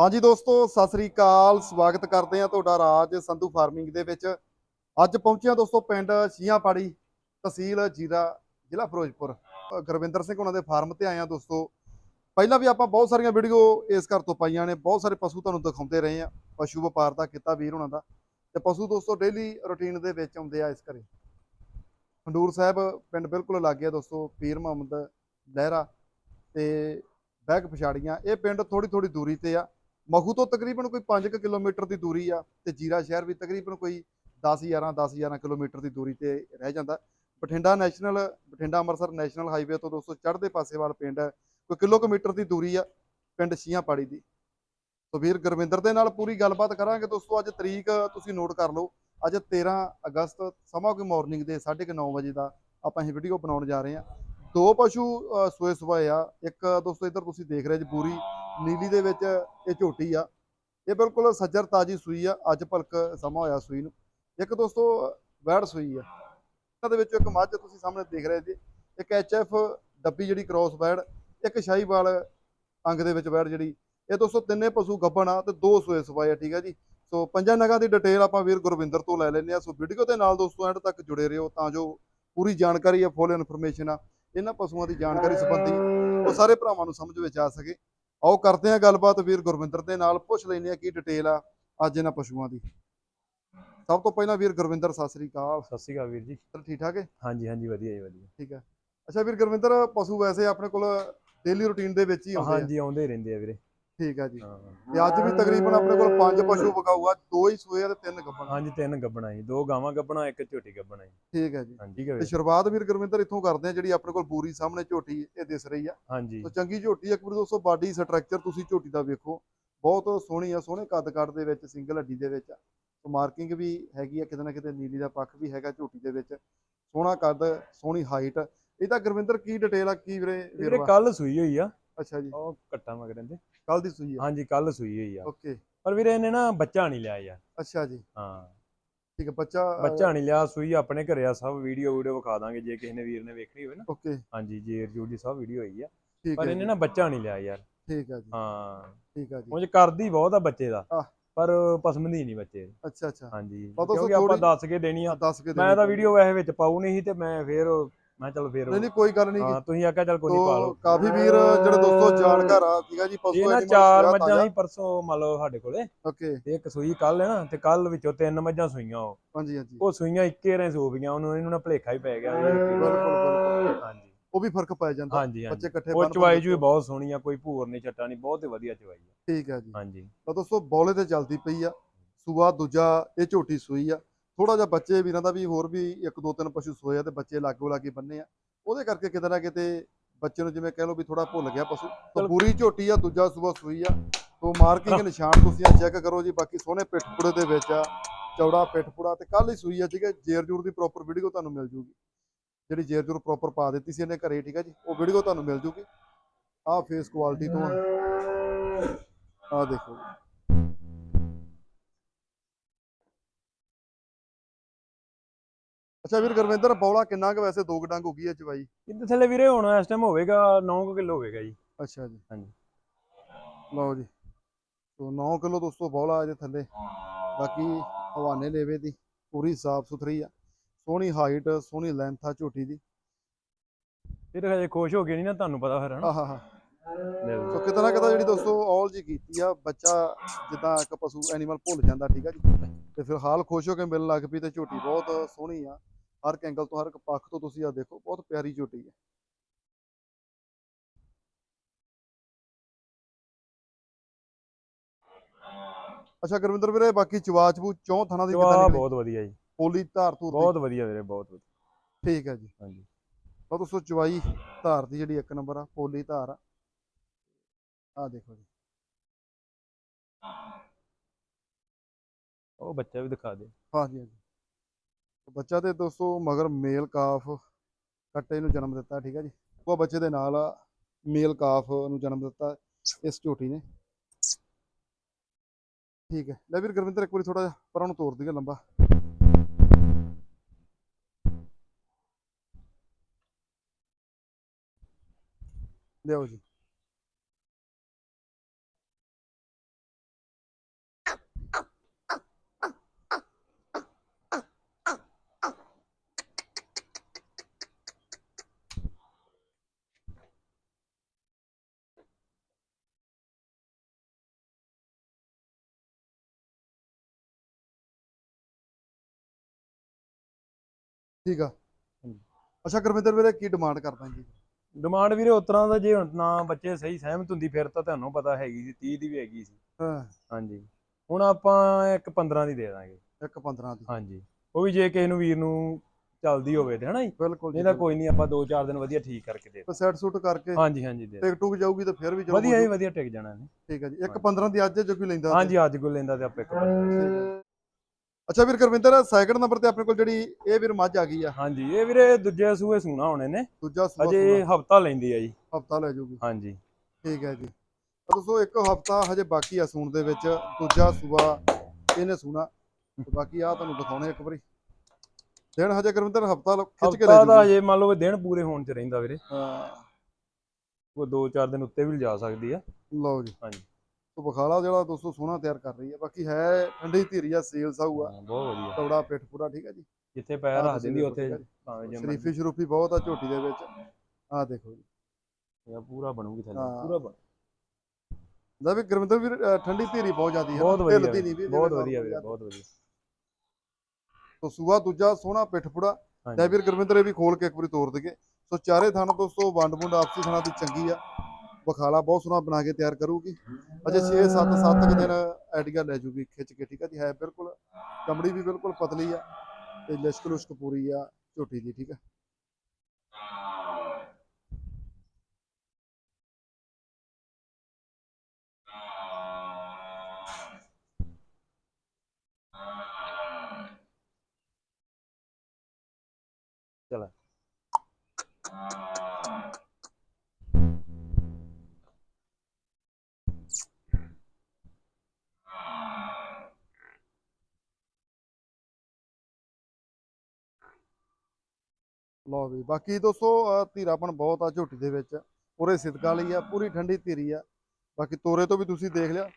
ਹਾਂਜੀ ਦੋਸਤੋ, ਸਤਿ ਸ੍ਰੀ ਅਕਾਲ। ਸਵਾਗਤ ਕਰਦੇ ਹਾਂ ਤੁਹਾਡਾ ਰਾਜ ਸੰਧੂ ਫਾਰਮਿੰਗ ਦੇ ਵਿੱਚ। ਅੱਜ ਪਹੁੰਚਿਆ ਦੋਸਤੋ ਪਿੰਡ ਸ਼ੀਆਂਪਾੜੀ ਤਹਿਸੀਲ ਜੀਰਾ, ਜ਼ਿਲ੍ਹਾ ਫਿਰੋਜ਼ਪੁਰ। ਗੁਰਵਿੰਦਰ ਸਿੰਘ ਉਹਨਾਂ ਦੇ ਫਾਰਮ ਤੇ ਆਏ ਹਾਂ ਦੋਸਤੋ। ਪਹਿਲਾਂ ਵੀ ਆਪਾਂ ਬਹੁਤ ਸਾਰੀਆਂ ਵੀਡੀਓ ਇਸ ਘਰ ਤੋਂ ਪਾਈਆਂ ਨੇ। ਬਹੁਤ ਸਾਰੇ ਪਸ਼ੂ ਤੁਹਾਨੂੰ ਦਿਖਾਉਂਦੇ ਰਹੇ ਆ ਪਸ਼ੂ ਵਪਾਰ ਦਾ ਕੀਤਾ ਵੀਰ ਉਹਨਾਂ ਦਾ। ਤੇ ਪਸ਼ੂ ਦੋਸਤੋ ਡੇਲੀ ਰੁਟੀਨ ਦੇ ਵਿੱਚ ਆਉਂਦੇ ਆ ਇਸ ਘਰੇ। ਖੰਡੂਰ ਸਾਹਿਬ ਪਿੰਡ ਬਿਲਕੁਲ ਲੱਗ ਗਿਆ ਦੋਸਤੋ, ਪੀਰ ਮੁਹੰਮਦ ਲਹਿਰਾ ਤੇ ਬੈਗ ਪਛਾੜੀਆਂ। ਇਹ ਪਿੰਡ ਥੋੜੀ ਥੋੜੀ ਦੂਰੀ ਤੇ ਆ। ਮਖੂ ਤੋਂ ਤਕਰੀਬਨ ਕੋਈ 5 ਕਿਲੋਮੀਟਰ ਦੀ ਦੂਰੀ ਆ ਤੇ ਜੀਰਾ ਸ਼ਹਿਰ ਵੀ ਤਕਰੀਬਨ ਕੋਈ 10 11 10 11 ਕਿਲੋਮੀਟਰ ਦੀ ਦੂਰੀ ਤੇ ਰਹਿ ਜਾਂਦਾ। Bathinda national, Bathinda Amritsar national highway ਤੋਂ ਦੋਸਤੋ ਚੜ੍ਹਦੇ ਪਾਸੇ ਵਾਲ ਪਿੰਡ ਹੈ, ਕੋਈ ਕਿਲੋਮੀਟਰ ਦੀ ਦੂਰੀ ਆ ਪਿੰਡ ਸ਼ੀਆਂ ਸ਼ੀਆਂਪਾੜੀ ਦੀ। ਸੋ ਵੀਰ ਗੁਰਵਿੰਦਰ ਦੇ ਨਾਲ ਪੂਰੀ ਗੱਲਬਾਤ ਕਰਾਂਗੇ ਦੋਸਤੋ, ਅੱਜ ਤਰੀਕ ਤੁਸੀਂ ਨੋਟ ਕਰ ਲਓ, ਅੱਜ 13 ਅਗਸਤ ਸਮਾਂ ਕੋਈ ਮਾਰਨਿੰਗ ਦੇ 9:30 ਵਜੇ ਦਾ ਆਪਾਂ ਇਹ ਵੀਡੀਓ ਬਣਾਉਣ ਜਾ ਰਹੇ ਹਾਂ। ਦੋ ਪਸ਼ੂ ਅ, ਸੂਏ ਸੁਆਏ ਆ। ਇੱਕ ਦੋਸਤੋ ਇੱਧਰ ਤੁਸੀਂ ਦੇਖ ਰਹੇ ਜੀ ਪੂਰੀ। ਨੀਲੀ ਦੇ ਵਿੱਚ ਇਹ ਝੋਟੀ ਆ। ਇਹ ਬਿਲਕੁਲ ਸੱਜਰ ਤਾਜੀ ਸੂਈ ਆ। ਅੱਜ ਭਲਕ ਸਮਾਂ ਹੋਇਆ ਸੂਈ ਨੂੰ। ਇੱਕ ਦੋਸਤੋ ਵੈੜ ਸੂਈ ਆ। ਇਹਨਾਂ ਦੇ ਵਿੱਚੋਂ ਇੱਕ ਮੱਝ ਤੁਸੀਂ ਸਾਹਮਣੇ ਦੇਖ ਰਹੇ ਜੀ। ਇੱਕ ਐਚਐਫ ਡੱਬੀ ਜਿਹੜੀ ਕ੍ਰੋਸ ਵੈੜ ਇੱਕ ਸ਼ਾਹੀਵਾਲ ਅੰਗ ਦੇ ਵਿੱਚ ਵੈੜ ਜਿਹੜੀ। ਇਹ ਦੋਸਤੋ ਤਿੰਨੇ ਪਸ਼ੂ ਗੱਭਣ ਆ ਤੇ ਦੋ ਸੋਏ ਸਵਾਏ ਆ ਠੀਕ ਆ ਜੀ। ਸੋ ਪੰਜਾਂ ਨਗਾਂ ਦੀ ਡਿਟੇਲ ਆਪਾਂ ਵੀਰ ਗੁਰਵਿੰਦਰ ਤੋਂ ਲੈ ਲੈਂਦੇ ਆ। ਸੋ ਵੀਡੀਓ ਦੇ ਨਾਲ ਦੋਸਤੋ ਐਂਡ ਤੱਕ ਜੁੜੇ ਰਹੋ ਤਾਂ ਜੋ ਪੂਰੀ ਜਾਣਕਾਰੀ ਆ ਫੁੱਲ ਇਨਫੋਰਮੇਸ਼ਨ ਆ। ਇਹਨਾਂ ਪਸ਼ੂਆਂ ਦੀ ਜਾਣਕਾਰੀ ਸੰਬੰਧੀ ਉਹ ਸਾਰੇ ਭਰਾਵਾਂ ਨੂੰ ਸਮਝ ਵਿੱਚ ਆ ਸਕੇ। ਆਓ ਕਰਦੇ ਹਾਂ ਗੱਲਬਾਤ ਵੀਰ ਗੁਰਵਿੰਦਰ ਦੇ ਨਾਲ ਪੁੱਛ ਲੈਂਦੇ ਆ ਕੀ ਡਿਟੇਲ ਆ ਅੱਜ ਇਹਨਾਂ ਪਸ਼ੂਆਂ ਦੀ। ਸਭ ਤੋਂ ਪਹਿਲਾਂ ਵੀਰ ਗੁਰਵਿੰਦਰ ਸਤਿ ਸ੍ਰੀ ਅਕਾਲ। ਸਤਿ ਸ਼੍ਰੀ ਅਕਾਲ ਵੀਰ ਜੀ। ਸਰ ਠੀਕ ਠਾਕ ਹੈ? ਹਾਂਜੀ ਹਾਂਜੀ ਵਧੀਆ ਜੀ ਵਧੀਆ। ਠੀਕ ਹੈ। ਅੱਛਾ ਵੀਰ ਗੁਰਵਿੰਦਰ ਪਸ਼ੂ ਵੈਸੇ ਆਪਣੇ ਕੋਲ ਡੇਲੀ ਰੁਟੀਨ ਦੇ ਵਿੱਚ ਹੀ ਆਉਂਦੇ ਆ। ਹਾਂਜੀ ਆਉਂਦੇ ਹੀ ਰਹਿੰਦੇ ਆ ਵੀਰੇ। ਠੀਕ ਹੈ ਜੀ। ਤੇ ਅੱਜ ਵੀ ਤਕਰੀਬਨ ਆਪਣੇ ਕੋਲ ਪੰਜ ਪਸ਼ੂ ਆ ਦੋ ਹੀ ਸੂਏ ਆ ਤੇ ਤਿੰਨ ਗੱਭਣ। ਹਾਂਜੀ ਤਿੰਨ ਗੱਬਣਾ ਜੀ ਦੋ ਗਾਵਾਂ ਗੱਬਣਾ ਇੱਕ ਝੋਟੀ ਗੱਬਣਾ ਜੀ। ਠੀਕ ਹੈ ਜੀ। ਠੀਕ ਹੈ ਤੇ ਸ਼ੁਰੂਆਤ ਵੀਰ ਗੁਰਵਿੰਦਰ ਇੱਥੋਂ ਕਰਦੇ ਆ ਜਿਹੜੀ ਆਪਣੇ ਕੋਲ ਬੂਰੀ ਸਾਹਮਣੇ ਝੋਟੀ ਇਹ ਦਿਸ ਰਹੀ ਆ। ਹਾਂਜੀ। ਸੋ ਚੰਗੀ ਝੋਟੀ ਆ, ਇੱਕ ਵਾਰ ਦੋਸਤੋ ਬਾਡੀ ਸਟਰਕਚਰ ਤੁਸੀਂ ਝੋਟੀ ਦਾ ਵੇਖੋ। ਬਹੁਤ ਸੋਹਣੀ ਆ ਸੋਹਣੇ ਕੱਦ ਕੱਦ ਦੇ ਵਿੱਚ ਸਿੰਗਲ ਹੱਡੀ ਦੇ ਵਿੱਚ। ਸੋ ਮਾਰਕਿੰਗ ਵੀ ਹੈਗੀ ਆ ਕਿਤੇ ਨਾ ਕਿਤੇ ਨੀਲੀ ਦਾ ਪੱਖ ਵੀ ਹੈਗਾ ਝੋਟੀ ਦੇ ਵਿੱਚ। ਸੋਹਣਾ ਕੱਦ ਸੋਹਣੀ ਹਾਈਟ। ਇਹ ਤਾਂ ਗੁਰਵਿੰਦਰ ਕੀ ਡਿਟੇਲ ਆ ਕੀ ਵੀਰੇ ਵੀਰੇ? ਕੱਲ ਸੂਈ ਹੋਈ ਆ। ਅੱਛਾ ਜੀ। ਉਹ ਕੱਟਾ ਮਗਰਾਂ ਦੇ ਕੱਲ ਦੀ ਸੂਈ ਆ ਹਾਂਜੀ ਕੱਲ ਸੂਈ ਹੋਈ ਆ। ਓਕੇ। ਪਰ ਵੀਰੇ ਇਹਨੇ ਨਾ ਬੱਚਾ ਨਹੀਂ ਲਿਆ ਯਾਰ। ਅੱਛਾ ਜੀ। ਹਾਂ। ਠੀਕ ਹੈ ਬੱਚਾ ਬੱਚਾ ਨਹੀਂ ਲਿਆ ਸੂਈ ਆਪਣੇ ਘਰੇ ਆ ਸਭ ਵੀਡੀਓ ਵੀਡੀਓ ਵਿਖਾ ਦਾਂਗੇ ਜੇ ਕਿਸੇ ਨੇ ਵੀਰ ਨੇ ਵੇਖਣੀ ਹੋਵੇ ਨਾ। ਓਕੇ। ਹਾਂਜੀ ਜੇਰ ਦੀ ਸਭ ਵੀਡੀਓ ਹੋਈ ਆ। ਪਰ ਹੈ ਇਹਨੇ ਨਾ ਬੱਚਾ ਨਹੀਂ ਲਿਆ ਯਾਰ। ਠੀਕ ਹੈ ਜੀ। ਹਾਂ। ਠੀਕ ਹੈ ਜੀ। ਉਂਝ ਕਰਦੀ ਬਹੁਤ ਆ ਬੱਚੇ ਦਾ। ਪਰ ਪਸੰਦ ਨਹੀਂ ਬੱਚੇ ਅੱਛਾ ਅੱਛਾ। ਹਾਂਜੀ। ਕਿਉਂਕਿ ਆਪਾਂ ਦੱਸ ਕੇ ਦੇਣੀ ਆ। ਦੱਸ ਕੇ ਮੈਂ ਤਾਂ। ਵੀਡੀਓ ਵੈਸੇ ਵਿੱਚ ਪਾਉ ਨਹੀਂ ਸੀ ਤੇ ਮੈਂ ਫੇਰ ਮੈਂ ਚਲ ਫੇਰ ਨਹੀਂ ਨਹੀਂ ਕੋਈ ਗੱਲ ਨਹੀਂ। ਹਾਂ ਤੁਸੀਂ ਆਖਿਆ ਚਲ ਕੋਈ ਨਹੀਂ ਪਾ ਲਓ। ਕਾਫੀ ਵੀਰ ਜਿਹੜੇ ਦੋਸਤੋ ਜਾਣਕਾਰ ਆ ਠੀਕ ਆ ਜੀ ਪਸ਼ੂ ਇਹ ਨਾ animals ਚਾਰ ਮੱਝਾਂ। ਸੀ ਪਰਸੋਂ ਮੰਨ ਲਓ ਸਾਡੇ ਕੋਲੇ। ਓਕੇ। ਤੇ ਇੱਕ ਸੂਈ ਕੱਲ ਹੈ ਨਾ ਤੇ ਕੱਲ ਵਿੱਚੋਂ ਤਿੰਨ ਮੱਝਾਂ ਸੂਈਆਂ ਉਹ। ਹਾਂਜੀ ਹਾਂਜੀ। ਉਹ ਸੂਈਆਂ ਇੱਕੇ ਰੇ ਸੂ ਗਈਆਂ ਉਹਨੂੰ ਇਹਨੂੰ ਨਾ ਭਲੇਖਾ ਹੀ ਪੈ ਗਿਆ। ਬਿਲਕੁਲ ਬਿਲਕੁਲ। ਹਾਂਜੀ। ਉਹ ਵੀ ਫ਼ਰਕ ਪੈ ਜਾਂਦਾ। ਹਾਂਜੀ ਬੱਚੇ ਇਕੱਠੇ ਉਹ ਚਵਾਈ ਜੂ ਬਹੁਤ ਸੋਹਣੀ ਆ ਕੋਈ ਭੂਰ ਨਹੀਂ ਚੱਟਾ ਨਹੀਂ ਬਹੁਤ ਹੀ ਵਧੀਆ ਚਵਾਈ ਆ। ਠੀਕ ਹੈ ਜੀ। ਹਾਂਜੀ। ਤਾਂ ਦੋਸਤੋ ਬੌਲੇ ਤੇ ਚੱਲਦੀ ਪਈ ਆ। ਸੂਆ ਦੂਜਾ ਇਹ ਝੋਟੀ ਸੂਈ ਆ। ਥੋੜਾ ਜਿਹਾ ਬੱਚੇ ਵੀਰਾਂ ਦਾ ਵੀ ਹੋਰ ਵੀ ਇੱਕ ਦੋ ਤਿੰਨ ਪਸ਼ੂ ਸੋਏ ਆ ਤੇ ਬੱਚੇ ਲਾਗੋ ਲਾਗੇ ਬੰਨੇ ਆ। ਉਹਦੇ ਕਰਕੇ ਕਿਤੇ ਨਾ ਕਿਤੇ ਬੱਚੇ ਨੂੰ ਜਿਵੇਂ ਕਹਿ ਲਓ ਵੀ ਥੋੜਾ ਭੁੱਲ ਗਿਆ ਪਸ਼ੂ। ਤਾਂ। ਪੂਰੀ ਝੋਟੀ ਆ ਦੂਜਾ ਸੂਆ ਸੂਈ ਆ। ਤੋਂ ਮਾਰਕਿੰਗ ਨਿਸ਼ਾਨ ਤੁਸੀਂ ਆ ਚੈੱਕ ਕਰੋ ਜੀ ਬਾਕੀ ਸੋਹਣੇ ਪਿੱਠਪੁੜੇ ਦੇ ਵਿੱਚ ਆ ਚੌੜਾ ਪਿੱਠਪੁੜਾ ਤੇ ਕੱਲ ਹੀ ਸੂਈ ਆ ਠੀਕ ਹੈ? ਜੇਰ ਜੂਰ ਦੀ ਪ੍ਰੋਪਰ ਵੀਡੀਓ ਤੁਹਾਨੂੰ ਮਿਲ ਜੂਗੀ। ਜਿਹੜੀ ਜੇਰ ਜੂਰ ਪ੍ਰੋਪਰ ਪਾ ਦਿੱਤੀ ਸੀ ਇਹਨੇ ਘਰੇ ਠੀਕ ਹੈ ਜੀ? ਉਹ ਵੀਡੀਓ ਤੁਹਾਨੂੰ ਮਿਲ ਜੂਗੀ। ਆਹ ਫੇਸ ਕੁਆਲਿਟੀ ਤੋਂ ਆ। ਦੇਖੋ ਅੱਛਾ ਵੀਰ ਗੁਰਵਿੰਦਰ ਬੌਲਾ ਕਿੰਨਾ ਕੁ ਵੈਸੇ ਦੋ ਕੁ ਡੰਗ ਹੋ ਗਈ ਹੈ ਚਵਾਈ ਕਿੰਨੇ ਥੱਲੇ ਵੀਰੇ ਹੁਣ ਇਸ ਟਾਈਮ ਹੋਵੇਗਾ 9 ਕਿਲੋ ਹੋਵੇਗਾ ਜੀ। ਅੱਛਾ ਜੀ। ਹਾਂਜੀ। ਲਓ ਜੀ। ਸੋ 9 ਕਿਲੋ ਦੋਸਤੋ ਬੌਲਾ ਇਹਦੇ ਥੱਲੇ। ਬਾਕੀ ਹਵਾਨੇ ਲੇਵੇ ਦੀ ਪੂਰੀ ਸਾਫ਼ ਸੁਥਰੀ ਆ। ਸੋਹਣੀ ਹਾਈਟ ਸੋਹਣੀ ਲੈਂਥ ਆ ਝੋਟੀ ਦੀ। ਫਿਰ ਹਜੇ ਖੁਸ਼ ਹੋ ਗਏ ਨਹੀਂ ਨਾ ਤੁਹਾਨੂੰ ਪਤਾ ਫਿਰ ਹਨਾ? ਆਹਾ। ਸੋ ਕਿਤੇ ਨਾ ਕਿਤੇ ਜਿਹੜੀ ਦੋਸਤੋ ਔਲ ਜੀ ਕੀਤੀ ਆ ਬੱਚਾ ਜਿੱਦਾਂ ਇੱਕ ਪਸ਼ੂ ਐਨੀਮਲ ਭੁੱਲ ਜਾਂਦਾ ਠੀਕ ਆ ਜੀ? ਤੇ ਫਿਰ ਹਾਲ ਖੁਸ਼ ਹੋ ਕੇ ਮਿਲਣ ਲੱਗ ਪਈ ਤੇ ਝੋਟੀ ਬਹੁਤ ਸੋਹਣੀ ਆ। ਹਰ ਇੱਕ ਐਂਗਲ ਤੋਂ ਹਰ ਇੱਕ ਪੱਖ ਤੋਂ ਤੁਸੀਂ ਆ ਦੇਖੋ ਬਹੁਤ ਪਿਆਰੀ ਝੋਟੀ ਹੈ। ਅੱਛਾ ਗੁਰਵਿੰਦਰ ਵੀਰੇ ਬਾਕੀ ਚਵਾ ਚਬੂ ਚੌਂ ਥਾਣਾ ਦੀ ਕਿੱਦਾਂ ਨਿਕਲੀ? ਬਹੁਤ ਵਧੀਆ ਜੀ। ਪੋਲੀ ਧਾਰ ਧੂਰ ਬਹੁਤ ਵਧੀਆ ਵੀਰੇ ਬਹੁਤ ਵਧੀਆ। ਠੀਕ ਹੈ ਜੀ। ਹਾਂਜੀ। ਤਾਂ ਦੋਸਤੋ ਚਵਾਈ ਧਾਰ ਦੀ ਜਿਹੜੀ ਇੱਕ ਨੰਬਰ ਆ ਪੋਲੀ ਧਾਰ ਆ। ਆ ਦੇਖੋ ਜੀ। ਉਹ ਬੱਚਾ ਵੀ ਦਿਖਾ ਦੇ। ਹਾਂਜੀ ਹਾਂਜੀ। ਬੱਚਾ ਤੇ ਦੋਸਤੋ ਮਗਰ ਮੇਲ ਕਾਫ ਕੱਟੇ ਨੂੰ ਜਨਮ ਦਿੱਤਾ, ਠੀਕ ਹੈ ਜੀ? ਉਹ ਬੱਚੇ ਦੇ ਨਾਲ ਮੇਲ ਕਾਫ ਨੂੰ ਜਨਮ ਦਿੱਤਾ ਇਸ ਝੋਟੀ ਨੇ। ਠੀਕ ਹੈ, ਲੈ ਵੀਰ ਗੁਰਵਿੰਦਰ ਇੱਕ ਵਾਰੀ ਥੋੜਾ ਜਿਹਾ ਪਰਾਂ ਨੂੰ ਤੋੜ ਦਈਏ ਲੰਬਾ। ਲਿਆਓ ਜੀ। ਠੀਕ ਆ। ਅੱਛਾ ਗੁਰਵਿੰਦਰ ਵੀਰੇ ਕੀ ਡਿਮਾਂਡ ਕਰਦਾ ਜੀ? ਡਿਮਾਂਡ ਵੀਰੇ ਉਸ ਤਰ੍ਹਾਂ ਦਾ ਜੇ ਹੁਣ ਨਾ ਬੱਚੇ ਸਹੀ ਸਹਿਮਤ ਹੁੰਦੀ ਫਿਰ ਤਾਂ ਤੁਹਾਨੂੰ ਪਤਾ ਹੈਗੀ ਸੀ 30 ਦੀ ਵੀ ਹੈਗੀ ਸੀ। ਹਾਂ। ਹਾਂਜੀ। ਹੁਣ ਆਪਾਂ ਇੱਕ 15 ਦੀ ਦੇ ਦਾਂਗੇ। ਇੱਕ 15 ਦੀ। ਹਾਂਜੀ। ਉਹ ਵੀ ਜੇ ਕਿਸੇ ਨੂੰ ਵੀਰ ਨੂੰ ਚੱਲਦੀ ਹੋਵੇ ਤੇ ਹਨਾ ਜੀ? ਬਿਲਕੁਲ ਤਾਂ ਕੋਈ ਨਹੀਂ ਆਪਾਂ 2-4 ਦਿਨ ਵਧੀਆ ਠੀਕ ਕਰਕੇ ਦੇ ਸੈਟ ਸੂਟ ਕਰਕੇ ਹਾਂਜੀ ਹਾਂਜੀ ਦੇ ਟਿਕ ਟੁਕ ਜਾਊਗੀ ਤਾਂ ਫਿਰ ਵੀ ਚਲੋ ਵਧੀਆ ਜੀ ਵਧੀਆ ਟਿਕ ਜਾਣਾ ਨੇ ਠੀਕ ਹੈ ਜੀ। ਇੱਕ 15 ਦੀ ਅੱਜ ਜੇ ਕੋਈ ਲੈਂਦਾ ਹਾਂਜੀ ਅੱਜ ਕੋਲ ਲੈਂਦਾ ਤੇ ਆਪਾਂ ਇੱਕ ਹੈ। ਅੱਛਾ ਵੀਰ ਗੁਰਵਿੰਦਰ ਸੈਕਿੰਡ ਨੰਬਰ ਤੇ ਆਪਣੇ ਕੋਲ ਜਿਹੜੀ ਇਹ ਵੀਰ ਮੱਝ ਆ ਗਈ ਆ। ਹਾਂਜੀ ਇਹ ਵੀਰੇ ਦੂਜੇ ਸੂਏ ਸੂਣਾ ਹੋਣੇ ਨੇ। ਦੂਜਾ ਸੂਆ ਅਜੇ ਹਫਤਾ ਲੈਂਦੀ ਆ ਜੀ। ਹਫਤਾ ਲੈ ਜਾਊਗੀ ਹਾਂਜੀ। ਠੀਕ ਹੈ ਜੀ। ਤਾਂ ਦੋਸਤੋ ਇੱਕ ਹਫਤਾ ਹਜੇ ਬਾਕੀ ਆ ਸੂਣ ਦੇ ਵਿੱਚ। ਦੂਜਾ ਸੂਆ ਇਹਨੇ ਸੂਣਾ। ਤੇ ਬਾਕੀ ਆ ਤੁਹਾਨੂੰ ਦਿਖਾਉਣੇ ਇੱਕ ਵਾਰੀ। ਦਿਨ ਹਜੇ ਗੁਰਵਿੰਦਰ ਹਫਤਾ ਖਿੱਚ ਕੇ ਲੈ ਹਫਤਾ ਜਾਊਗੀ ਅਜੇ ਮੰਨ ਲਓ ਦਿਨ ਪੂਰੇ ਹੋਣ ਚ ਰਹਿੰਦਾ ਵੀਰੇ। ਹਾਂ, ਉਹ 2-4 ਦਿਨ ਉੱਤੇ ਵੀ ਲਿਜਾ ਸਕਦੀ ਆ। ਲਓ ਜੀ। ਹਾਂਜੀ। ਤੋ ਬਖਾਲਾ ਜਿਹੜਾ ਦੋਸਤੋ ਸੋਹਣਾ ਤਿਆਰ ਕਰ ਰਹੀ ਹੈ ਬਾਕੀ ਹੈ ਠੰਡੀ ਧੀਰੀ ਆ ਸੇਲ ਸਾਊ ਆ। ਹਾਂ, ਬਹੁਤ ਵਧੀਆ। ਤੌੜਾ ਪਿੱਠ ਪੂਰਾ ਠੀਕ ਹੈ ਜੀ? ਜਿੱਥੇ ਪੈਰ ਆਹ ਰੱਖ ਦਿੰਦੀ ਉੱਥੇ ਜੀ। ਭਾਵੇਂ ਜੇ ਸ਼ਰੀਫੀ ਸ਼ਰੂਫੀ ਬਹੁਤ ਆ ਝੋਟੀ ਦੇ ਵਿੱਚ। ਆਹ ਦੇਖੋ ਜੀ। ਮਰਜ਼ੀ ਪੂਰਾ ਬਣੂਗੀ ਥੱਲੇ ਹਾਂ। ਪੂਰਾ ਬਣ ਦਾ ਵੀ ਗੁਰਵਿੰਦਰ ਅ, ਠੰਡੀ ਧੀਰੀ ਬਹੁਤ ਜ਼ਿਆਦੀ ਹੈ ਬਹੁਤ ਵਧੀਆ ਢਿੱਲਦੀ ਨਹੀਂ ਵੀ ਬਹੁਤ ਵਧੀਆ ਵੀਰੇ। ਬਹੁਤ ਵਧੀਆ। ਤੋ ਸੂਆ ਦੂਜਾ ਸੋਹਣਾ ਪਿੱਠ ਪੂੜਾ ਲੈ ਵੀਰ ਗੁਰਵਿੰਦਰ ਇਹ ਵੀ ਖੋਲ ਕੇ ਇੱਕ ਵਾਰੀ ਤੋੜ ਦਈਏ। ਸੋ ਚਾਰੇ ਥਾਣਾ ਦੋਸਤੋ ਵੰਡ ਵੁੰਡ ਆਪਸੀ ਥਾਣਾ ਦੀ ਚੰਗੀ ਆ। ਬਖਾਲਾ ਬਹੁਤ ਸੋਹਣਾ ਬਣਾ ਕੇ ਤਿਆਰ ਕਰੂਗੀ। ਅਜੇ 6 7 7 ਕੁ ਦਿਨ ਆਈਡੀਆ ਲੈ ਜੂਗੀ ਖਿੱਚ ਕੇ, ਠੀਕ ਆ ਜੀ? ਹੈ ਬਿਲਕੁਲ, ਚਮੜੀ ਵੀ ਬਿਲਕੁਲ ਪਤਲੀ ਆ ਤੇ ਲਿਸ਼ਕ ਲੁਸ਼ਕ ਪੂਰੀ ਆ, ਝੋਟੀ ਦੀ, ਠੀਕ ਆ? ਚਲੋ। ਲਓ ਵੀ, ਬਾਕੀ ਦੋਸਤੋ, ਅਹ ਧੀਰਾਪਣ ਬਹੁਤ ਆ ਝੋਟੀ ਦੇ ਵਿੱਚ। ਪੂਰੇ ਸਿਦਕਾ ਲਈ ਆ, ਪੂਰੀ ਠੰਡੀ ਧੀਰੀ ਆ। ਬਾਕੀ ਤੋਰੇ ਤੋਂ ਵੀ ਤੁਸੀਂ ਦੇਖ ਲਿਆ।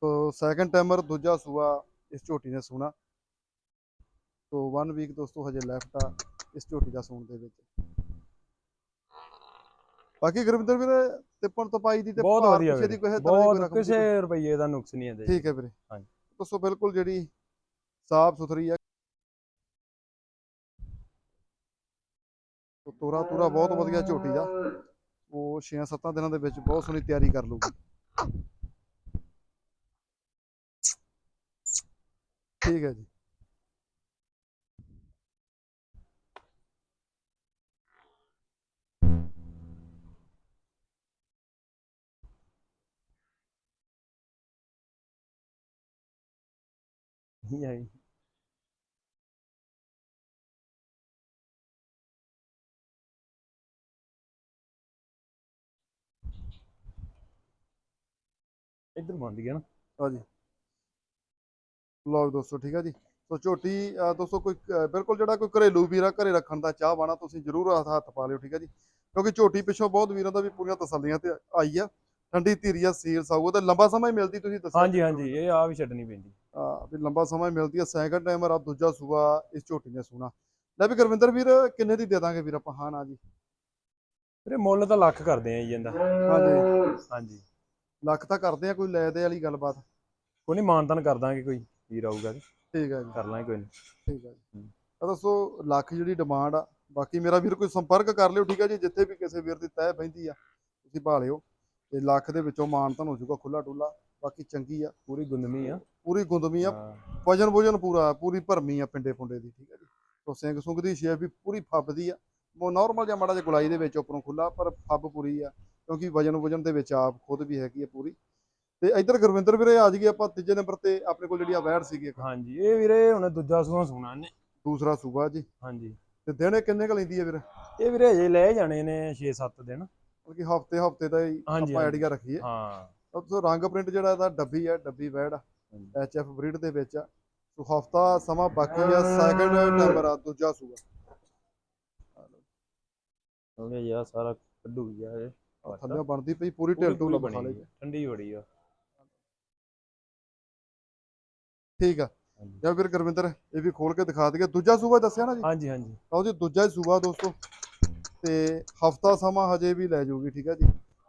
ਸੋ ਸੈਕੰਡ ਟਾਈਮਰ ਦੂਜਾ ਸੂਆ ਇਸ ਝੋਟੀ ਨੇ ਸੂਣਾ। ਸੋ 1 ਵੀਕ ਦੋਸਤੋ, ਹਜੇ ਲੈਫਟ ਆ ਇਸ ਝੋਟੀ ਦਾ ਸੂਣ ਦੇ ਵਿੱਚ। ਬਾਕੀ ਗੁਰਵਿੰਦਰ ਵੀਰੇ ਤਿੱਪਣ ਤਪਾਈ ਦੀ ਤੇ ਬਹੁਤ ਵਧੀਆ ਪਿੱਛੇ ਦੀ ਕੋਈ ਤਰ੍ਹਾਂ ਦੀ ਦੀ ਕਿਸੇ ਰੁਪਈਏ ਦਾ ਨੁਕਸ ਨਹੀਂ ਇਹਦੇ 'ਚ। ਠੀਕ ਹੈ ਵੀਰੇ। ਹਾਂਜੀ। ਦੱਸੋ ਬਿਲਕੁਲ ਜਿਹੜੀ ਸਾਫ਼ ਸੁਥਰੀ ਆ। ਤੋ ਤੋਰਾ ਤੂਰਾ ਬਹੁਤ ਵਧੀਆ ਝੋਟੀ ਦਾ ਉਹ 6-7 ਦਿਨਾਂ ਦੇ ਵਿੱਚ ਬਹੁਤ ਸੋਹਣੀ ਤਿਆਰੀ ਕਰ ਲੂਗੀ ਠੀਕ ਹੈ ਜੀ। ਨਹੀਂ ਆਈ ਇੱਧਰ ਬੰਦ ਗਿਆ ਨਾ। ਹਾਂਜੀ ਲਓ ਵੀ ਦੋਸਤੋ ਠੀਕ ਆ ਜੀ। ਸੋ ਝੋਟੀ ਦੋਸਤੋ ਕੋਈ ਬਿਲਕੁਲ ਜਿਹੜਾ ਕੋਈ ਘਰੇਲੂ ਵੀਰਾ ਘਰੇ ਰੱਖਣ ਦਾ ਚਾਹ ਬਾਣਾ ਤੁਸੀਂ ਜ਼ਰੂਰ ਹੱਥ ਹੱਥ ਪਾ ਲਿਓ ਠੀਕ ਆ ਜੀ। ਕਿਉਂਕਿ ਝੋਟੀ ਪਿੱਛੋਂ ਬਹੁਤ ਵੀਰਾਂ ਦਾ ਵੀ ਪੂਰੀਆਂ ਤਸੱਲੀਆਂ ਤੇ ਆਈ ਆ। ਠੰਡੀ ਧੀਰੀ ਆ ਸੀਲ ਸਾਊ ਤੇ ਲੰਬਾ ਸਮਾਂ ਹੀ ਮਿਲਦੀ ਤੁਸੀਂ ਦੱਸਿਆ ਹਾਂਜੀ ਹਾਂਜੀ ਇਹ ਆ ਵੀ ਛੱਡਣੀ ਪੈਂਦੀ। ਆ ਵੀ ਲੰਬਾ ਸਮਾਂ ਹੀ ਮਿਲਦੀ ਆ ਸੈਕੰਡ ਟਾਈਮਰ ਆ ਦੂਜਾ ਸੂਆ ਇਸ ਝੋਟੀ ਨੇ ਸੂਣਾ। ਲੈ ਵੀ ਗੁਰਵਿੰਦਰ ਵੀਰ ਕਿੰਨੇ ਦੀ ਦੇ ਦਾਂਗੇ ਵੀਰ ਆਪਾਂ? ਹਾਂ ਨਾ ਜੀ। ਵੀਰੇ ਮੁੱਲ ਤਾਂ ਲੱਖ ਕਰਦੇ ਆ ਜੀ ਇਹਦਾ। ਹਾਂਜੀ। ਹਾਂਜੀ। ਲੱਖ ਤਾਂ ਕਰਦੇ ਆ ਕੋਈ ਲੈ ਦੇ ਵਾਲੀ ਗੱਲਬਾਤ। ਕੋਈ ਨਹੀਂ ਮਾਨਤਨ ਕਰ ਦਾਂਗੇ ਕੋਈ ਵੀਰ ਆਊਗਾ ਤੇ। ਠੀਕ ਆ ਜੀ। ਕਰ ਲਾਂਗੇ ਕੋਈ ਨਹੀਂ। ਠੀਕ ਆ ਜੀ। ਹੂੰ। ਤਾਂ ਦੱਸੋ ਲੱਖ ਜਿਹੜੀ ਡਿਮਾਂਡ ਆ ਬਾਕੀ ਮੇਰਾ ਵੀਰ ਕੋਈ ਸੰਪਰਕ ਕਰ ਲਿਓ ਠੀਕ ਆ ਜੀ ਜਿੱਥੇ ਵੀ ਕਿਸੇ ਵੀਰ ਦੀ ਤੈਅ ਬੈਂਦੀ ਆ ਤੁਸੀਂ ਭਾ ਲਿਓ। ਤੇ ਲੱਖ ਦੇ ਵਿੱਚੋਂ ਮਾਨਤਨ ਹੋ ਜਾਊਗਾ ਖੁੱਲਾ ਡੁੱਲਾ ਬਾਕੀ ਚੰਗੀ ਆ। ਪੂਰੀ ਗੁੰਦਮੀ ਆ। ਪੂਰੀ ਗੁੰਦਮੀ ਆ ਹਾਂ। ਵਜਨ ਵਜਨ ਪੂਰਾ ਪੂਰੀ ਭਰਮੀ ਆ ਪਿੰਡੇ ਪੁੰਡੇ ਦੀ ਠੀਕ ਆ ਜੀ। ਤੋ ਸਿੰਘ ਸੁੰਗ ਦੀ ਸ਼ੇਪ ਵੀ ਪੂਰੀ ਫੱਬਦੀ ਆ। ਉਹ ਨਾਰਮਲ ਜਿਹਾ ਮਾੜਾ ਜਿਹਾ ਗੁਲਾਈ ਦੇ ਵਿੱਚ ਉੱਪਰੋਂ ਖੁੱਲਾ ਪਰ ਫੱਬ ਪੂਰੀ ਆ ਕਿਉਂਕਿ ਵਜਨ ਵਜਨ ਦੇ ਵਿੱਚ ਆਪ ਖੁਦ ਵੀ ਹੈਗੀ ਆ ਪੂਰੀ। ਤੇ ਇੱਧਰ ਗੁਰਵਿੰਦਰ ਵੀਰੇ ਆ ਜਾਈਏ ਆਪਾਂ ਤੀਜੇ ਨੰਬਰ ਤੇ ਆਪਣੇ ਕੋਲ ਜਿਹੜੀ ਆ ਵੈੜ ਸੀਗੀ ਇੱਕ। ਹਾਂਜੀ ਇਹ ਵੀਰੇ ਹੁਣ ਦੂਜਾ ਸੂਆ ਸੁਣਾ ਨੇ ਦੂਸਰਾ ਸੂਬਾ ਜੀ। ਹਾਂਜੀ। ਤੇ ਦਿਨ ਕਿੰਨੇ ਕ ਲੈਂਦੀ ਆ ਵੀਰ? ਇਹ ਵੀਰੇ ਅਜੇ ਲੈ ਜਾਣੇ ਨੇ 6-7 ਦਿਨ। ਕਿ ਹਫ਼ਤੇ ਹਫ਼ਤੇ ਦਾ ਹੀ ਹਾਂਜੀ, ਆਪਾਂ ਹਾਂਜੀ। ਆਈਡੀਆ ਰੱਖੀਏ। ਹਾਂ। ਸਭ ਤੋਂ ਰੰਗ ਪ੍ਰਿੰਟ ਜਿਹੜਾ ਇਹਦਾ ਡੱਬੀ ਹੈ ਡੱਬੀ ਵੈੜ। ਐਚ ਐਫ ਬਰੀਡ ਦੇ ਵਿੱਚ ਆ। ਸੋ ਹਫਤਾ ਸਮਾਂ ਬਾਕੀ ਆ ਸੈਕੰਡ ਨੰਬਰ ਆ ਦੂਜਾ ਸੂਆ ਉਹਨੇ ਯਾ ਸਾਰਾ ਕੱਢੂ ਗਿਆ ਇਹ। ਥੱਲੇ ਬਣਦੀ ਪਈ ਪੂਰੀ ਢਿੱਲ ਢੂਲ ਬਣੀ ਹੋਈ ਆ, ਠੰਡੀ ਬੜੀ ਆ। ਠੀਕ ਆ। ਹਾਂਜੀ। ਜਾਂ ਫਿਰ ਗੁਰਵਿੰਦਰ ਇਹ ਵੀ ਖੋਲ ਕੇ ਦਿਖਾ ਦਈਏ। ਦੂਜਾ ਸੂਬਾ ਦੱਸਿਆ ਨਾ ਜੀ? ਹਾਂਜੀ ਹਾਂਜੀ। ਲਓ ਜੀ ਦੂਜਾ ਹੀ ਸੂਬਾ ਦੋਸਤੋ। ਤੇ ਹਫਤਾ ਸਮਾਂ ਹਜੇ ਵੀ ਲੈ ਜਾਊਗੀ, ਠੀਕ ਹੈ ਜੀ।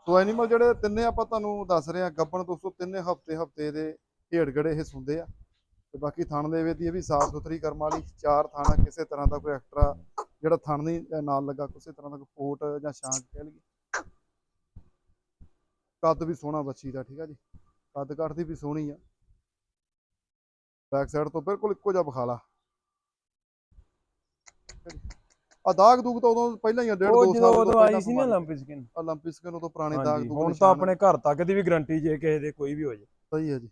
ਸੋ ਐਨੀਮਲ ਜਿਹੜੇ ਤਿੰਨੇ ਆਪਾਂ ਤੁਹਾਨੂੰ ਦੱਸ ਰਹੇ ਆ ਗੱਬਣ ਦੋਸਤੋ, ਤਿੰਨੇ ਹਫ਼ਤੇ ਹਫ਼ਤੇ ਦੇ ਢੇੜ ਇਹ ਸੁੰਦੇ ਆ। ਤੇ ਬਾਕੀ ਥਣ ਦੇ ਵਿੱਚ ਇਹ ਵੀ ਸਾਫ਼ ਸੁਥਰੀ ਕਰਮ ਵਾਲੀ ਚਾਰ ਥਾਣਾ ਕਿਸੇ ਤਰ੍ਹਾਂ ਦਾ ਕੋਈ ਐਕਸਟਰਾ ਜਿਹੜਾ ਥਣ ਨਹੀਂ ਨਾਲ ਲੱਗਾ, ਕਿਸੇ ਤਰ੍ਹਾਂ ਦਾ ਕੋਈ ਪੋਟ ਜਾਂ ਸ਼ਾਂਕ ਕਹਿ ਲਈਏ। ਕੱਦ ਵੀ ਸੋਹਣਾ ਬੱਚੀ ਦਾ, ਠੀਕ ਆ ਜੀ। ਕੱਦ ਕੱਟਦੀ ਵੀ ਸੋਹਣੀ ਆ। ਬੈਕ ਸਾਈਡ ਤੋਂ ਬਿਲਕੁਲ ਇੱਕੋ ਜਿਹਾ ਬਖਾਲਾ ਆ ਦਾਗ ਦੂਗ ਤਾਂ ਉਦੋਂ ਪਹਿਲਾਂ ਹੀ ਆ ਡੇਢ ਉਹ ਦੋ ਜਦੋਂ ਸਾਲ ਉਦੋਂ ਆਈ ਸੀ ਨਾ ਲੰਪੀ ਸਕਿਨ 올림픽 ਨੂੰ ਤੋਂ ਪੁਰਾਣੇ ਦਾਗ ਹਾਂਜੀ ਦੂਗ ਹੁਣ ਨਿਸ਼ਾਨ ਤਾਂ ਆ। ਆਪਣੇ ਘਰ ਤੱਕ ਦੀ ਵੀ ਗਰੰਟੀ ਜੇ ਕਿਸੇ ਦੇ ਕੋਈ ਵੀ ਹੋ ਜੇ ਸਹੀ ਹੈ ਜੀ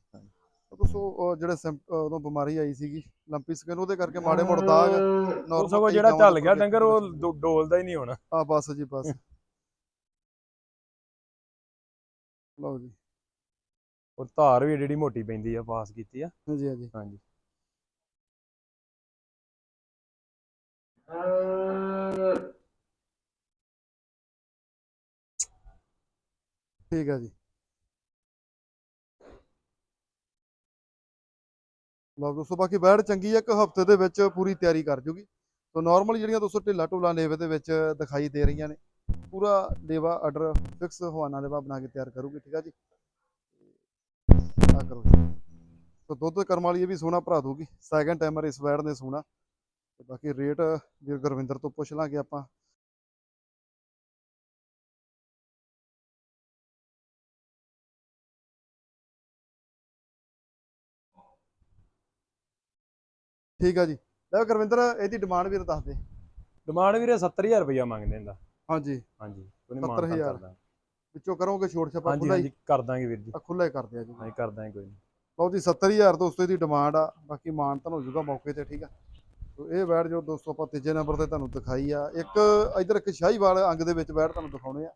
ਉਹ ਦੱਸੋ ਉਹ ਜਿਹੜੇ ਸਿੰਪ- ਉਦੋਂ ਬਿਮਾਰੀ ਆਈ ਸੀਗੀ ਲੰਪੀ ਸਕਿਨ ਉਹਦੇ ਕਰਕੇ ਮਾੜੇ ਮੋੜ ਦਾਗ ਉਹ normal ਸਗੋਂ ਕਈ ਜਿਹੜਾ ਗਾਵਾਂ ਝੱਲ ਗਿਆ ਦੇ ਡੰਗਰ ਉਹ ਡੋ- ਡੋਲਦਾ ਹੀ ਨਹੀਂ ਹੋਣਾ ਆ ਬਸ ਜੀ ਬਸ ਲਓ ਜੀ ਉਹ ਧਾਰ ਵੀ ਜਿਹੜੀ ਮੋਟੀ ਪੈਂਦੀ ਆ ਪਾਸ ਕੀਤੀ ਆ ਹਾਂਜੀ ਹਾਂਜੀ ਹਾਂਜੀ ਠੀਕ ਹੈ ਜੀ। ਲਓ ਦੋਸਤੋ, ਬਾਕੀ ਬੈੜ ਚੰਗੀ ਹੈ ਇੱਕ ਹਫ਼ਤੇ ਦੇ ਵਿੱਚ ਪੂਰੀ ਤਿਆਰੀ ਕਰ ਜੂਗੀ। ਸੋ ਨਾਰਮਲ ਜਿਹੜੀਆਂ ਦੋਸਤੋ ਢਿੱਲਾ ਢੁਲਾ ਲੇਵੇ ਦੇ ਵਿੱਚ ਦਿਖਾਈ ਦੇ ਰਹੀਆਂ ਨੇ, ਪੂਰਾ ਲੇਵਾ ਆਰਡਰ ਫਿਕਸ ਹਵਾਨਾ ਲੇਵਾ ਬਣਾ ਕੇ ਤਿਆਰ ਕਰੂਗੀ, ਠੀਕ ਆ ਜੀ? ਆ ਕਰੋ ਸੋ ਦੁੱਧ ਕਰਮ ਵਾਲੀ ਇਹ ਵੀ ਸੋਹਣਾ ਭਰਾ ਦੂਗੀ ਸੈਕੰਡ ਟਾਈਮਰ ਇਸ ਵੈੜ ਨੇ ਸੋਹਣਾ। ਤੇ ਬਾਕੀ ਰੇਟ ਵੀਰ ਗੁਰਵਿੰਦਰ ਤੋਂ ਪੁੱਛ ਲਾਂਗੇ ਆਪਾਂ। ਠੀਕ ਆ ਜੀ। ਲੈ ਗੁਰਵਿੰਦਰ ਇਹਦੀ ਡਿਮਾਂਡ ਵੀਰ ਦੱਸ ਦੇ। ਡਿਮਾਂਡ ਵੀਰੇ 70000 ਰੁਪਇਆ ਮੰਗਦੇ ਇਹਦਾ। ਹਾਂਜੀ। ਹਾਂਜੀ ਕੋਈ ਨਹੀਂ ਮਾਨਤਾ 70,000 ਕਰਦਾ। ਵਿੱਚੋਂ ਕਰੋਗੇ ਛੋਟ ਛਪਾ ਖੁੱਲਾ ਹੀ। ਹਾਂਜੀ ਕਰ ਦਾਂਗੇ ਵੀਰ ਜੀ। ਆ ਖੁੱਲਾ ਹੀ ਕਰਦੇ ਆ ਜੀ। ਹਾਂਜੀ ਕਰ ਦਾਂਗੇ ਕੋਈ ਨਹੀਂ। ਲਓ ਜੀ 70000 ਦੋਸਤੋ ਇਹਦੀ ਡਿਮਾਂਡ ਆ। ਬਾਕੀ ਮਾਨ ਤਾਂ ਹੋ ਜਾਊਗਾ ਮੌਕੇ ਤੇ ਠੀਕ ਆ। ਸੋ ਇਹ ਬੈੜ ਜੋ ਦੋਸਤੋ ਆਪਾਂ ਤੀਜੇ ਨੰਬਰ ਤੇ ਤੁਹਾਨੂੰ ਦਿਖਾਈ ਆ। ਇੱਕ ਇਧਰ ਇੱਕ ਸ਼ਾਹੀਵਾਲ ਅੰਗ ਦੇ ਵਿੱਚ ਬੈੜ ਤੁਹਾਨੂੰ ਦਿਖਾਉਣੇ ਆ।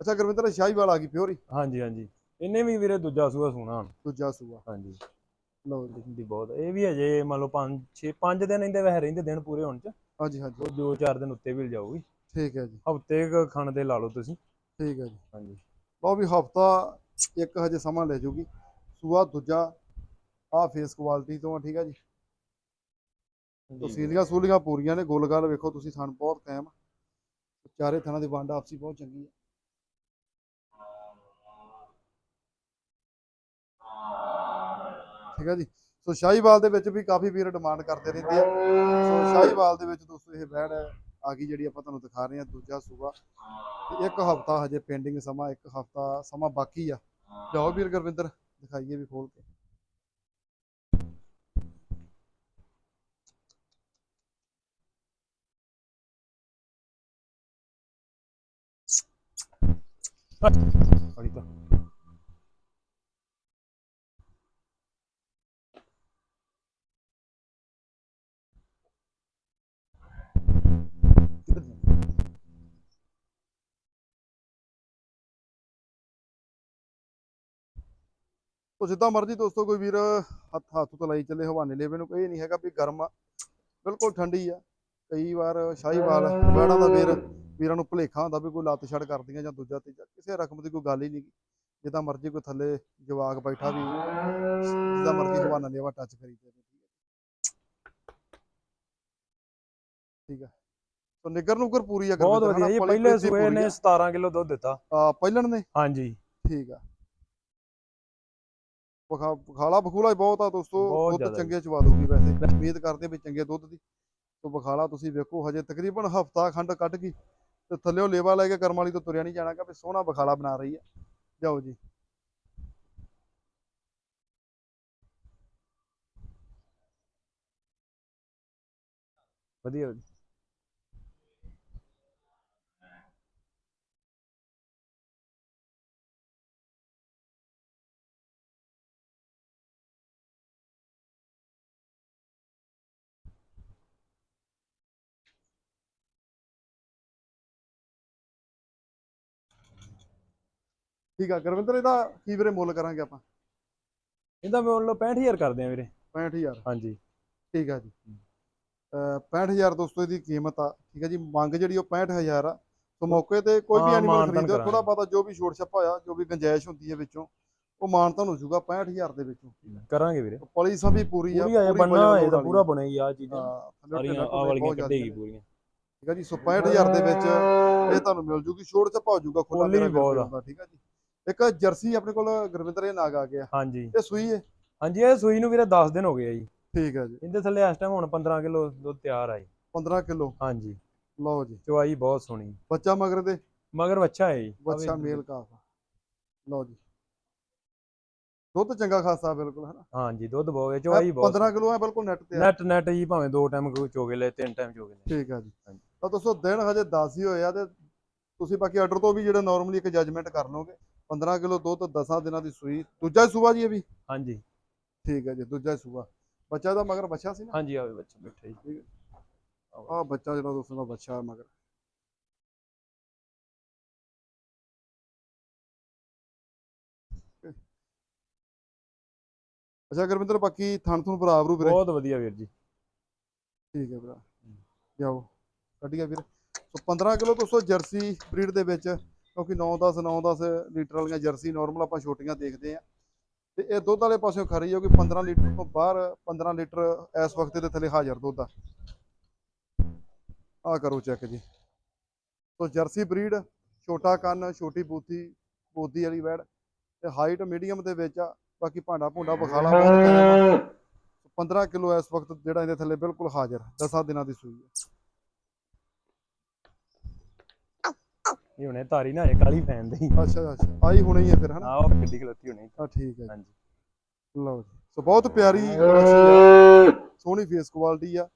ਅੱਛਾ ਗੁਰਵਿੰਦਰ ਸ਼ਾਹੀਵਾਲ ਆ ਗਈ ਪਿਓਰੀ? ਹਾਂਜੀ ਹਾਂਜੀ। ਇਹਨੇ ਵੀ ਵੀਰੇ ਦੂਜਾ ਸੂਆ ਸੋਣਾ ਹੁਣ। ਦੂਜਾ ਸੂਆ। ਹਾਂਜੀ। ਜੀ। ਦੀ ਬਹੁਤ ਇਹ ਵੀ ਅਜੇ ਮੰਨ ਲਓ 5 6 5 ਦਿਨ ਇਹਦੇ ਵਹਿ ਰਹਿੰਦੇ ਦਿਨ ਪੂਰੇ ਹੋਣ ਚ। ਹਾਂਜੀ ਹਾਂਜੀ। ਉਹ ਦੋ ਚਾਰ ਦਿਨ ਉੱਤੇ ਵੀ ਜਾਊਗੀ। ਠੀਕ ਹੈ ਜੀ। ਹਫ਼ਤੇ ਕ ਖਣ ਦੇ ਲਾ ਲਓ ਤੁਸੀਂ। ਠੀਕ ਹੈ ਜੀ। ਹਾਂਜੀ। ਲਓ ਵੀ ਹਫਤਾ ਇੱਕ ਹਜੇ ਸਮਾਂ ਲੈ ਜੂਗੀ। ਸੂਆ ਦੂਜਾ ਆ ਫੇਸ ਕੁਆਲਿਟੀ ਤੋਂ ਆ ਠੀਕ ਹੈ ਜੀ। ਤੋ ਸੀਲੀਆਂ ਪੂਰੀਆਂ ਨੇ ਗੋਲ ਗਾਲ ਵੇਖੋ ਤੁਸੀਂ ਥਣ ਬਹੁਤ ਕਾਇਮ। ਚਾਰੇ ਥਣਾਂ ਦੀ ਵੰਡ ਆਪਸੀ ਬਹੁਤ ਚੰਗੀ ਹੈ ਠੀਕ ਹੈ ਜੀ। ਸੋ ਸ਼ਾਹੀਵਾਲ ਦੇ ਵਿੱਚ ਵੀ ਕਾਫੀ ਵੀਰ ਡਿਮਾਂਡ ਕਰਦੇ ਰਹਿੰਦੇ ਆ। ਸੋ ਸ਼ਾਹੀਵਾਲ ਦੇ ਵਿੱਚ ਦੋਸਤੋ ਇਹ ਬੈੜ ਆ ਗਈ ਜਿਹੜੀ ਆਪਾਂ ਤੁਹਾਨੂੰ ਦਿਖਾ ਰਹੇ ਹਾਂ ਦੂਜਾ ਸੂਬਾ। ਇੱਕ ਹਫਤਾ ਹਜੇ ਪੈਂਡਿੰਗ ਸਮਾਂ ਇੱਕ ਹਫਤਾ ਸਮਾਂ ਬਾਕੀ ਆ। ਜਾਓ ਵੀਰ ਗੁਰਵਿੰਦਰ ਦਿਖਾਈਏ ਵੀ ਖੋਲ ਕੇ। ਫੜੀ ਤੋ ਜਿੱਦਾਂ ਮਰਜ਼ੀ ਦੋਸਤੋ, ਕੋਈ ਵੀਰ ਹੱਥ ਹੱਥ ਤੋਂ ਲਾਈ ਚੱਲੇ, ਹਵਾਨੇ ਲੇਵੇ ਨੂੰ ਕੋਈ ਨਹੀਂ ਹੈਗਾ ਵੀ ਗਰਮ ਆ। ਬਿਲਕੁਲ ਠੰਡੀ ਆ। ਕਈ ਵਾਰ ਸ਼ਾਹੀਵਾਲ, ਬੈੜਾਂ ਦਾ ਵੀਰ ਵੀਰਾਂ ਨੂੰ ਭੁਲੇਖਾ ਹੁੰਦਾ ਵੀ ਕੋਈ ਲੱਤ ਛੜ ਕਰਦੀਆਂ ਜਾਂ ਦੂਜਾ ਤੀਜਾ ਕਿਸੇ ਰਕਮ ਦੀ ਕੋਈ ਗੱਲ ਹੀ ਨਹੀਂ ਜਿੱਦਾਂ ਮਰਜ਼ੀ ਕੋਈ ਥੱਲੇ ਜਵਾਕ ਬੈਠਾ ਵੀ ਜਿੱਦਾਂ ਮਰਜ਼ੀ ਹਵਾਨਾ ਲੇਵਾ ਟੱਚ ਕਰੀ ਜਾਵੇ ਠੀਕ ਆ ਸੋ ਨਿਗਰ ਨੁਗਰ ਪੂਰੀ ਆ ਬਹੁਤ ਵਧੀਆ ਜੀ ਪਹਿਲੇ ਸੂਏ ਨੇ ਆ। 17 ਕਿਲੋ ਦੁੱਧ ਦਿੱਤਾ। ਆ ਪਹਿਲਣ ਨੇ? ਹਾਂਜੀ। ਠੀਕ ਆ। ਬਖਾ ਬਖਾਲਾ ਬਖੂਲਾ ਹੀ ਬਹੁਤ ਆ ਦੋਸਤੋ ਦੁੱਧ ਚੰਗੇ ਚਵਾ ਦੂਗੀ ਵੈਸੇ। ਉਮੀਦ ਕਰਦੇ ਵੀ ਚੰਗੇ ਦੁੱਧ ਦੀ। ਤੋ ਬਖਾਲਾ ਤੁਸੀਂ ਵੇਖੋ ਹਜੇ ਤਕਰੀਬਨ ਹਫਤਾ ਖੰਡ ਕੱਢ ਗਈ। ਤੇ ਥੱਲਿਓ ਲੇਵਾ ਲੈ ਕੇ ਕਰਮ ਵਾਲੀ ਤੋਂ ਤੁਰਿਆ ਨਹੀਂ ਜਾਣਾ ਕਿ ਵੀ ਸੋਹਣਾ ਬਖਾਲਾ ਬਣਾ ਰਹੀ ਆ ਜਾਓ ਜੀ ਵਧੀਆ ਵਧੀਆ। ਠੀਕ ਆ ਗੁਰਵਿੰਦਰ ਇਹਦਾ ਕੀ ਵੀਰੇ ਮੁੱਲ ਕਰਾਂਗੇ ਆਪਾਂ? ਇਹਦਾ ਮੁੱਲ 65000 ਕਰਦੇ ਆ ਵੀਰੇ। 65000 ਹਾਂਜੀ। ਠੀਕ ਆ ਜੀ। ਅਹ 65000 ਦੋਸਤੋ ਇਹਦੀ ਕੀਮਤ ਆ ਠੀਕ ਆ ਜੀ। ਮੰਗ ਜਿਹੜੀ ਉਹ 65000 ਆ। ਸੋ ਮੌਕੇ ਤੇ ਕੋਈ ਵੀ ਹਾਂ, ਐਨੀਮਲ ਖਰੀਦੋ। ਥੋੜਾ ਬਹੁਤਾ ਜੋ ਵੀ ਛੋਟ ਛੱਪਾ ਹੋਇਆ ਜੋ ਵੀ ਗੁੰਜਾਇਸ਼ ਹੁੰਦੀ ਹੈ ਵਿੱਚੋਂ ਉਹ ਮਾਨਤਾਨ ਹੋ ਜਾਊਗਾ 65000 ਦੇ ਵਿੱਚੋਂ। ਕਰਾਂਗੇ ਵੀਰੇ। ਪਲੀ ਸਭ ਵੀ ਪੂਰੀ ਆ ਪੂਰੀ ਵਜਨ ਇਹ ਤਾਂ। ਪੂਰਾ ਬਣੇਗੀ ਆ ਚੀਜ਼ਾਂ। ਹਾਂ, ਸਾਰੀਆਂ ਆ ਵਾਲੀਆਂ ਕੱਢੇਗੀ। ਪੂਰੀਆਂ। ਠੀਕ ਆ ਜੀ ਸੋ 65000 ਦੇ ਵਿੱਚ ਇਹ ਤੁਹਾਨੂੰ ਮਿਲ ਜੂਗੀ ਛੋੜ ਚ ਪਾ ਜੂਗਾ ਖੁੱਲਾ ਮੇਰਾ ਠੀਕ ਆ ਜੀ। ਇੱਕ ਜਰਸੀ ਆਪਣੇ ਕੋਲ ਗੁਰਵਿੰਦਰ ਇਹ ਨਾਗ ਆ ਗਿਆ ਹਾਂਜੀ। ਇਹ ਸੂਈ ਹੈ ਹਾਂਜੀ ਇਹ ਸੂਈ ਨੂੰ ਵੀਰੇ 10 ਦਿਨ ਹੋ ਗਏ ਆ ਜੀ। ਠੀਕ ਹੈ ਜੀ। ਇਹਦੇ ਥੱਲੇ ਇਸ ਟਾਈਮ ਹੁਣ 15 ਕਿਲੋ ਦੁੱਧ ਤਿਆਰ ਆ ਜੀ। 15 ਕਿਲੋ? ਹਾਂਜੀ। ਲਓ ਜੀ। ਚਵਾਈ ਬਹੁਤ ਸੋਹਣੀ। ਬੱਚਾ ਮਗਰ ਦੇ? ਮਗਰ ਬੱਚਾ ਹੈ ਜੀ। ਬੱਚਾ ਮੇਲ ਕਾਫ ਲਓ ਜੀ। ਦੁੱਧ ਚੰਗਾ ਖਾਸਾ ਬਿਲਕੁਲ ਹੈ ਨਾ ਹਾਂਜੀ ਦੁੱਧ ਬਹੁਤ ਹੈ ਚਵਾਈ ਬਹੁਤ 15 ਕਿਲੋ ਹੈ ਬਿਲਕੁਲ ਨੈਟ ਤੇ ਨੈਟ ਨੈਟ ਜੀ ਭਾਵੇਂ ਦੋ ਟਾਈਮ ਚੋਗੇ ਲੈ ਤਿੰਨ ਟਾਈਮ ਚੋਗੇ ਲੈ। ਠੀਕ ਆ ਜੀ। ਹਾਂਜੀ। ਤਾਂ ਦੋਸਤੋ ਦਿਨ ਹਜੇ 10 ਹੀ ਹੋਏ ਆ ਤੇ ਤੁਸੀਂ ਬਾਕੀ ਆਰਡਰ ਤੋਂ ਵੀ ਜਿਹੜਾ ਨਾਰਮਲੀ ਇੱਕ ਜੱਜਮੈਂਟ ਕਰ ਲਓਗੇ 15 ਕਿਲੋ ਦੁੱਧ 10 ਦਿਨਾਂ ਦੀ ਸੂਈ। ਦੂਜਾ ਸੂਆ ਜੀ ਇਹ ਵੀ? ਹਾਂਜੀ। ਠੀਕ ਹੈ ਜੀ ਦੂਜਾ ਸੂਆ। ਬੱਚਾ ਦਾ ਮਗਰ ਬੱਚਾ ਸੀ ਨਾ? ਹਾਂਜੀ ਆਵੇ ਬੱਚਾ ਬੈਠਾ ਜੀ। ਆ ਬੱਚਾ ਜਿਹੜਾ ਦੋਸਤੋ ਦਾ ਬੱਚਾ ਹੈ ਮਗਰ। ਅੱਛਾ ਗੁਰਵਿੰਦਰ ਬਾਕੀ ਥਣ ਥਣ ਭਰਾ ਬਰੂ ਵੀਰੇ? ਬਹੁਤ ਵਧੀਆ ਵੀਰ ਜੀ। ਠੀਕ ਹੈ ਭਰਾ। ਜਾਓ ਕੱਢੀਆ ਵੀਰ। ਸੋ 15 ਕਿਲੋ ਦੋਸਤੋ ਜਰਸੀ ਬਰੀਡ ਦੇ ਵਿੱਚ। ਕਿਉਂਕਿ 9 10 9 10 ਲੀਟਰ ਵਾਲੀਆਂ ਜਰਸੀ ਨਾਰਮਲ ਆਪਾਂ ਛੋਟੀਆਂ ਦੇਖਦੇ ਆ ਤੇ ਇਹ ਦੁੱਧ ਵਾਲੇ ਪਾਸਿਓਂ ਖਰੀ ਹੋ ਕਿ 15 ਲੀਟਰ ਤੋਂ ਬਾਹਰ 15 ਲੀਟਰ ਇਸ ਵਕਤ ਦੇ ਥੱਲੇ ਹਾਜ਼ਰ ਦੁੱਧ ਆ। ਆ ਕਰੋ ਚੈੱਕ ਜੀ। ਸੋ ਜਰਸੀ ਬਰੀਡ ਛੋਟਾ ਕੰਨ, ਛੋਟੀ ਬੂਥੀ ਬੋਦੀ ਵਾਲੀ ਵੈੜ ਤੇ ਹਾਈਟ ਮੀਡੀਅਮ ਦੇ ਵਿੱਚ ਆ। ਬਾਕੀ ਭਾਂਡਾ ਭੁੰਡਾ ਬਖਾਲਾ ਬਹੁਤ 15 ਕਿਲੋ ਇਸ ਵਕਤ ਜਿਹੜਾ ਇਹਦੇ ਥੱਲੇ ਬਿਲਕੁਲ ਹਾਜ਼ਰ 10 ਦਿਨਾਂ ਦੀ ਸੂਈ ਹੈ ਇਹ ਹੁਣੇ ਧਾਰੀ ਨਾ ਇਹ ਕਾਲੀ ਫੈਨ ਦੀ ਅੱਛਾ ਅੱਛਾ। ਆਈ ਹੁਣੇ ਹੀ ਹੈ ਫਿਰ ਹਨਾ? ਆਹ ਉਹ ਗੱਡੀ ਖਲੋਤੀ ਹੋਣੀ। ਆ ਠੀਕ ਹੈ। ਹਾਂਜੀ। ਲਓ ਜੀ। ਸੋ ਬਹੁਤ ਪਿਆਰੀ ਆ। ਸੋਹਣੀ ਫੇਸ ਕੁਆਲਿਟੀ ਆ।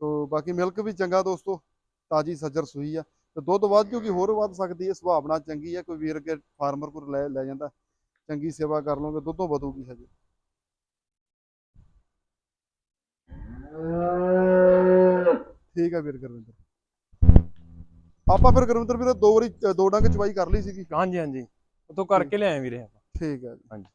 ਸੋ ਬਾਕੀ ਮਿਲਕ ਵੀ ਚੰਗਾ ਦੋਸਤੋ। ਤਾਜੀ ਸੱਜਰ ਸੂਈ ਆ। ਤੇ ਦੁੱਧ ਵੱਧ ਜੂਗੀ ਹੋਰ ਵੱਧ ਸਕਦੀ ਹੈ ਸੁਭਾਵਨਾ ਚੰਗੀ ਆ। ਕੋਈ ਵੀਰ ਕੇ ਫਾਰਮਰ ਕੋਲ ਲੈ ਲੈ ਜਾਂਦਾ। ਚੰਗੀ ਸੇਵਾ ਕਰ ਲਓਗੇ ਦੁੱਧੋਂ ਵਧੂਗੀ ਹਜੇ। ਠੀਕ ਆ ਵੀਰ ਗੁਰਵਿੰਦਰ। ਆਪਾਂ ਫਿਰ ਗੁਰਵਿੰਦਰ ਵੀਰੇ ਦੋ ਵਾਰੀ ਦੋ ਡੰਗ ਚਵਾਈ ਕਰ ਲਈ ਸੀਗੀ। ਹਾਂਜੀ ਹਾਂਜੀ। ਉਤੋਂ ਕਰਕੇ ਲਿਆਏ ਵੀਰੇ ਆਪਾਂ। ਠੀਕ ਹੈ ਜੀ। ਹਾਂਜੀ।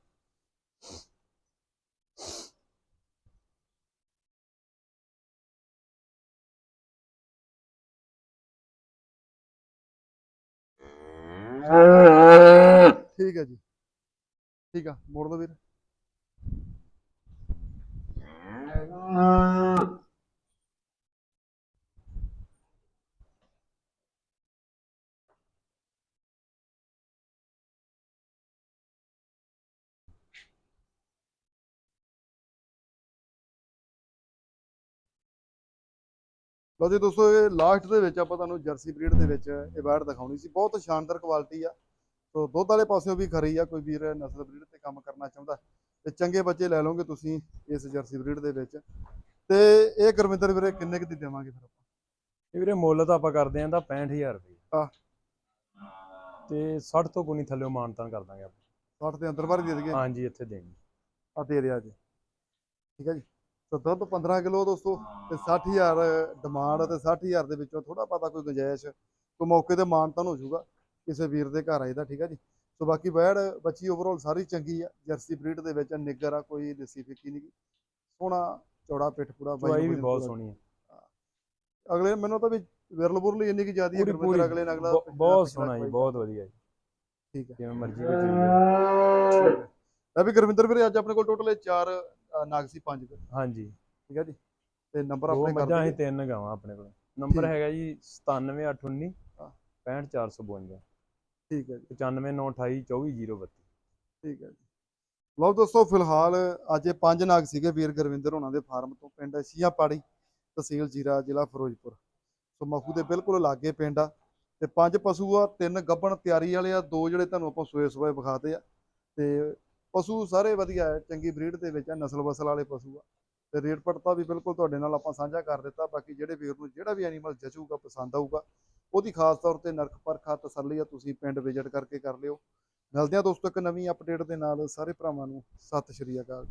ਠੀਕ ਹੈ ਜੀ। ਠੀਕ ਆ ਮੋੜ ਦੋ ਵੀਰ। ਜੀ ਦੋਸਤੋ ਇਹ ਲਾਸਟ ਦੇ ਵਿੱਚ ਆਪਾਂ ਤੁਹਾਨੂੰ ਜਰਸੀ ਬਰੀਡ ਦੇ ਵਿੱਚ ਇਹ ਬੈਡ ਦਿਖਾਉਣੀ ਸੀ। ਬਹੁਤ ਸ਼ਾਨਦਾਰ ਕੁਆਲਿਟੀ ਆ। ਸੋ ਦੁੱਧ ਵਾਲੇ ਪਾਸਿਓਂ ਵੀ ਖਰੀ ਆ ਕੋਈ ਵੀਰ ਨਸਲ ਬਰੀਡ ਤੇ ਕੰਮ ਕਰਨਾ ਚਾਹੁੰਦਾ ਤੇ ਚੰਗੇ ਬੱਚੇ ਲੈ ਲਓਗੇ ਤੁਸੀਂ ਇਸ ਜਰਸੀ ਬਰੀਡ ਦੇ ਵਿੱਚ। ਤੇ ਇਹ ਗੁਰਵਿੰਦਰ ਵੀਰੇ ਕਿੰਨੇ ਕੁ ਦੀ ਦੇਵਾਂਗੇ ਫਿਰ ਆਪਾਂ? ਇਹ ਵੀਰੇ ਮੁੱਲ ਤਾਂ ਆਪਾਂ ਕਰਦੇ ਆਂ ਦਾ 65000 ਰੁਪਏ। ਆਹ। ਤੇ 60 ਤੋਂ ਗੁਣੀ ਥੱਲੇ ਮਾਨਤਾਨ ਕਰ ਦਾਂਗੇ ਆਪਾਂ। 60 ਦੇ ਅੰਦਰ ਬਾਹਰ ਦੇ ਦਈਏ? ਹਾਂਜੀ ਇੱਥੇ ਦੇਣੀ। ਆ ਦੇ ਦਿਆ ਜੀ। ਠੀਕ ਹੈ ਜੀ। ਦੁੱਧ 15 ਕਿਲੋ ਦੋਸਤੋ ਤੇ 60000 ਡਿਮਾਂਡ ਤੇ 60000 ਦੇ ਵਿੱਚੋਂ ਥੋੜਾ ਪਤਾ ਕੋਈ ਗੁੰਜਾਇਸ਼ ਕੋਈ ਮੌਕੇ ਤੇ ਮਾਨਤਾਨ ਹੋ ਜਾਊਗਾ ਕਿਸੇ ਵੀਰ ਦੇ ਘਰ ਆਈਦਾ ਠੀਕ ਹੈ ਜੀ? ਸੋ ਬਾਕੀ ਬੈੜ ਬੱਚੀ ਓਵਰਆਲ ਸਾਰੀ ਚੰਗੀ ਆ ਜਰਸੀ ਬਰੀਡ ਦੇ ਵਿੱਚ ਨਿੱਗਰ ਆ ਕੋਈ ਦੇਸੀ ਫਿੱਕੀ ਨਹੀਂ ਸੋਹਣਾ ਚੌੜਾ ਪਿੱਠ ਪੂਰਾ ਬਾਈ ਵੀ ਬਹੁਤ। ਸੋਹਣੀ ਹੈ। ਅਗਲੇ ਮੈਨੂੰ ਤਾਂ ਵੀ ਵਿਰਲ ਬੁਰਲ ਇੰਨੀ ਕੀ ਜ਼ਿਆਦੀ ਹੈ ਪੂਰੀ। ਅਗਲੇ ਨੇ ਅਗਲਾ ਬਹੁ- ਬਹੁਤ ਸੋਹਣਾ ਜੀ ਬਹੁਤ ਵਧੀਆ ਜੀ। ਠੀਕ ਹੈ ਜਿਵੇਂ ਮਰਜ਼ੀ ਕੋਈ ਚੀਜ਼ ਹੈ। ਲੈ ਵੀ ਗੁਰਵਿੰਦਰ ਵੀਰੇ ਅੱਜ ਆਪਣੇ ਕੋਲ ਟੋਟਲ ਚਾਰ ਅ, ਨਾਗ ਸੀ ਪੰਜ ਕੁ, ਹਾਂਜੀ। ਠੀਕ ਹੈ ਜੀ? ਤੇ ਨੰਬਰ ਦੋ ਆਪਣੇ ਕਰ ਮੱਝਾਂ ਅਸੀਂ ਤਿੰਨ ਗਾਵਾਂ ਆਪਣੇ ਕੋਲ। ਨੰਬਰ ਠੀਕ। ਹੈਗਾ ਜੀ 97819 ਹਾਂ। 65452 ਠੀਕ ਹੈ ਜੀ। 95928 24032 ਠੀਕ ਹੈ ਜੀ। ਲਓ ਦੋਸਤੋ ਫਿਲਹਾਲ ਅੱਜ ਇਹ ਪੰਜ ਨਾਗ ਸੀਗੇ ਵੀਰ ਗੁਰਵਿੰਦਰ ਹੋਣਾ ਦੇ ਫਾਰਮ ਤੋਂ। ਪਿੰਡ ਸ਼ੀਆ ਪਾੜੀ ਤਹਿਸੀਲ ਜੀਰਾ ਜ਼ਿਲ੍ਹਾ ਫਿਰੋਜ਼ਪੁਰ। ਸੋ ਮਖੂ ਦੇ ਬਿਲਕੁਲ ਲਾਗੇ ਪਿੰਡ ਆ। ਤੇ ਪੰਜ ਪਸ਼ੂ ਆ ਤਿੰਨ ਗੱਭਣ ਤਿਆਰੀ ਵਾਲੇ ਆ ਦੋ ਜਿਹੜੇ ਤੁਹਾਨੂੰ ਆਪਾਂ ਸੋਏ ਸੋਏ ਵਿਖਾਤੇ ਆ। ਤੇ ਪਸ਼ੂ ਸਾਰੇ ਵਧੀਆ ਹੈ, ਚੰਗੀ ਬਰੀਡ ਦੇ ਵਿੱਚ ਆ ਨਸਲ ਵਸਲ ਵਾਲੇ ਪਸ਼ੂ ਆ। ਤੇ ਰੇਟ ਪੜਤਾ ਵੀ ਬਿਲਕੁਲ ਤੁਹਾਡੇ ਨਾਲ ਆਪਾਂ ਸਾਂਝਾ ਕਰ ਦਿੱਤਾ, ਬਾਕੀ ਜਿਹੜੇ ਵੀਰ ਨੂੰ ਜਿਹੜਾ ਵੀ ਐਨੀਮਲ ਜਚੂਗਾ, ਪਸੰਦ ਆਊਗਾ, ਉਹਦੀ ਖਾਸ ਤੌਰ ਤੇ ਨਰਕ ਪਰਖਾ ਤਸੱਲੀ ਆ, ਤੁਸੀਂ ਪਿੰਡ ਵਿਜ਼ਿਟ ਕਰਕੇ ਕਰ ਲਿਓ। ਮਿਲਦੇ ਆ ਦੋਸਤੋ ਇੱਕ ਨਵੀਂ ਅਪਡੇਟ ਦੇ ਨਾਲ, ਸਾਰੇ ਭਰਾਵਾਂ ਨੂੰ ਸਤਿ ਸ਼੍ਰੀ ਅਕਾਲ।